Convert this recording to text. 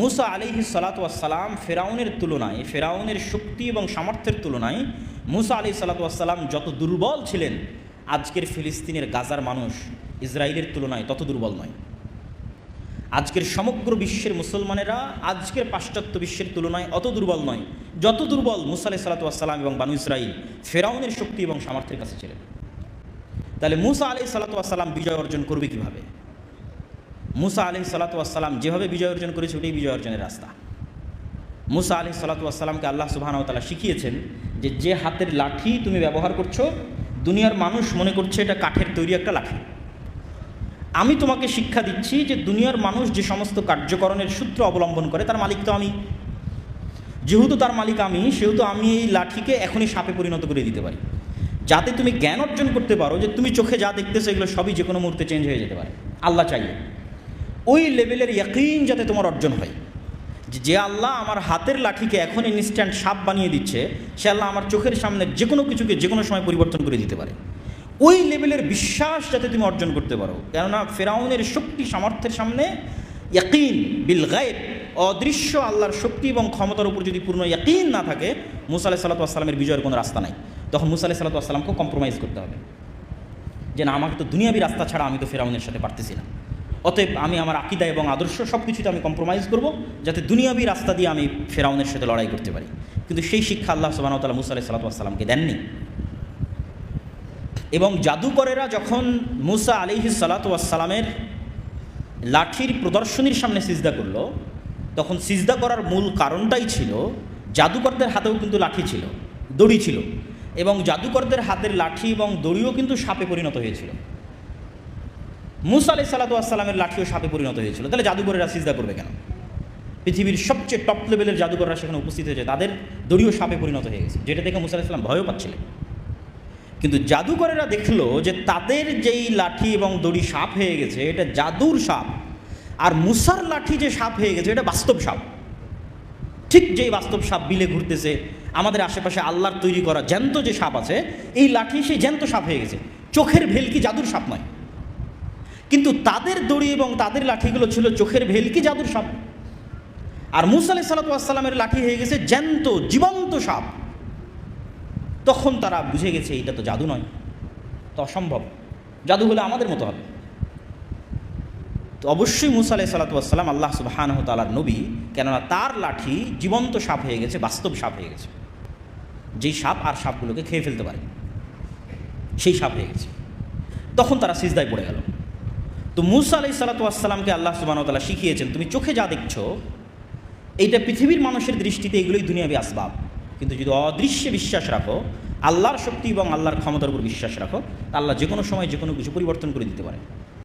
মুসা আলিহি সালাতাম ফেরাউনের তুলনায়, ফেরাউনের শক্তি এবং সামর্থ্যের তুলনায় মুসা আলি সালাতাম যত দুর্বল ছিলেন, আজকের ফিলিস্তিনের গাজার মানুষ ইসরায়েলের তুলনায় তত দুর্বল নয়। আজকের সমগ্র বিশ্বের মুসলমানেরা আজকের পাশ্চাত্য বিশ্বের তুলনায় অত দুর্বল নয়, যত দুর্বল মুসা আলি সালাতাম এবং বানু ইসরাইল ফেরাউনের শক্তি এবং সামর্থ্যের কাছে ছিলেন। তাহলে মুসা আলি সালাতাম বিজয় অর্জন করবে কীভাবে? মুসা আলি সালাতাম যেভাবে বিজয় অর্জন করেছে, ওটাই বিজয় অর্জনের রাস্তা। মুসা আলি সালাতামকে আল্লাহ সুবাহানতালা শিখিয়েছেন যে যে হাতের লাঠি তুমি ব্যবহার করছ, দুনিয়ার মানুষ মনে করছে এটা কাঠের তৈরি একটা লাঠি। আমি তোমাকে শিক্ষা দিচ্ছি যে দুনিয়ার মানুষ যে সমস্ত কার্যকরণের সূত্র অবলম্বন করে, তার মালিক তো আমি। যেহেতু তার মালিক আমি, সেহেতু আমি এই লাঠিকে এখনই সাপে পরিণত করে দিতে পারি। যাতে তুমি জ্ঞান অর্জন করতে পারো যে তুমি চোখে যা দেখতেছো, এগুলো সবই যে কোনো মুহূর্তে চেঞ্জ হয়ে যেতে পারে। আল্লাহ চাইলে। ওই লেভেলের ইয়াকিন যাতে তোমার অর্জন হয়। যে আল্লাহ আমার হাতের লাঠিকে এখন ইনস্ট্যান্ট সাপ বানিয়ে দিচ্ছে, সে আল্লাহ আমার চোখের সামনে যে কোনো কিছুকে যে কোনো সময় পরিবর্তন করে দিতে পারে। ওই লেভেলের বিশ্বাস যাতে তুমি অর্জন করতে পারো। কেননা ফেরাউনের শক্তি সামর্থ্যের সামনে ইয়াকিন বিল গায়েব, অদৃশ্য আল্লাহর শক্তি এবং ক্ষমতার উপর যদি পূর্ণ ইয়াকিন না থাকে, মুসা আলাহ সাল্লাতামের বিজয়ের কোনো রাস্তা নাই। তখন মুসা আলাহ সাল্লাতামকেও কম্প্রোমাইজ করতে হবে। যে না, আমাকে তো দুনিয়াবি রাস্তা ছাড়া আমি তো ফেরাউনের সাথে পারতেছি না। অতএব আমি আমার আকিদা এবং আদর্শ সব কিছুতে আমি কম্প্রোমাইজ করব যাতে দুনিয়াবি রাস্তা দিয়ে আমি ফেরাউনের সাথে লড়াই করতে পারি। কিন্তু সেই শিক্ষা আল্লাহ সুবাহতাল্লাহ মুসা আলাহ সাল্লাতামকে দেননি। এবং জাদুকরেরা যখন মুসা আলিহি সালাতামের লাঠির প্রদর্শনীর সামনে সিজদা করল, তখন সিজদা করার মূল কারণটাই ছিল জাদুকরদের হাতেও কিন্তু লাঠি ছিল, দড়ি ছিল। এবং জাদুকরদের হাতের লাঠি এবং দড়িও কিন্তু সাপে পরিণত হয়েছিল। মুসা আলি সাল্লাতামের লাঠিও সাপে পরিণত হয়েছিল। তাহলে জাদুকরেরা সিজদা করবে কেন? পৃথিবীর সবচেয়ে টপ লেভেলের জাদুকররা সেখানে উপস্থিত হয়েছে। তাদের দড়িও সাপে পরিণত হয়ে গেছে। যেটা দেখে মুসা আলাহিসাল্লাম ভয়ও পাচ্ছিলেন। কিন্তু জাদুকরেরা দেখল যে তাদের যেই লাঠি এবং দড়ি সাপ হয়ে গেছে, এটা জাদুর সাপ। আর মুসার লাঠি যে সাপ হয়ে গেছে, এটা বাস্তব সাপ। ঠিক যেই বাস্তব সাপ বিলে ঘুরতেছে, আমাদের আশেপাশে আল্লাহর তৈরি করা জ্যান্ত যে সাপ আছে, এই লাঠি সেই জ্যান্ত সাপ হয়ে গেছে। চোখের ভেলকি জাদুর সাপ নয়? কিন্তু তাদের দড়ি এবং তাদের লাঠিগুলো ছিল চোখের ভেলকি জাদুর সাপ? আর মুসা আলি লাঠি হয়ে গেছে জ্যান্ত, জীবন্ত সাপ। তখন তারা বুঝে গেছে, এটা তো জাদু নয়, তো অসম্ভব। জাদু হলে আমাদের মতো হবে। তো অবশ্যই মুসা আলাই সাল্লাতাম আল্লাহ সুবাহান তালার নবী, কেননা তার লাঠি জীবন্ত সাপ হয়ে গেছে, বাস্তব সাপ হয়ে গেছে। যেই সাপ আর সাপগুলোকে খেয়ে ফেলতে পারে, সেই সাপ হয়ে গেছে। তখন তারা সিজদায় পড়ে গেল। তো মুসা আলাই সালাতামকে আল্লাহ সুবাহতালা শিখিয়েছেন, তুমি চোখে যা দেখছ, এইটা পৃথিবীর মানুষের দৃষ্টিতে এগুলোই দুনিয়াবি আসবাব। কিন্তু যদি অদৃশ্যে বিশ্বাস রাখো, আল্লাহর শক্তি এবং আল্লাহর ক্ষমতার উপর বিশ্বাস রাখো আল্লাহ যে কোনো সময় যে কোনো কিছু পরিবর্তন করে দিতে পারে।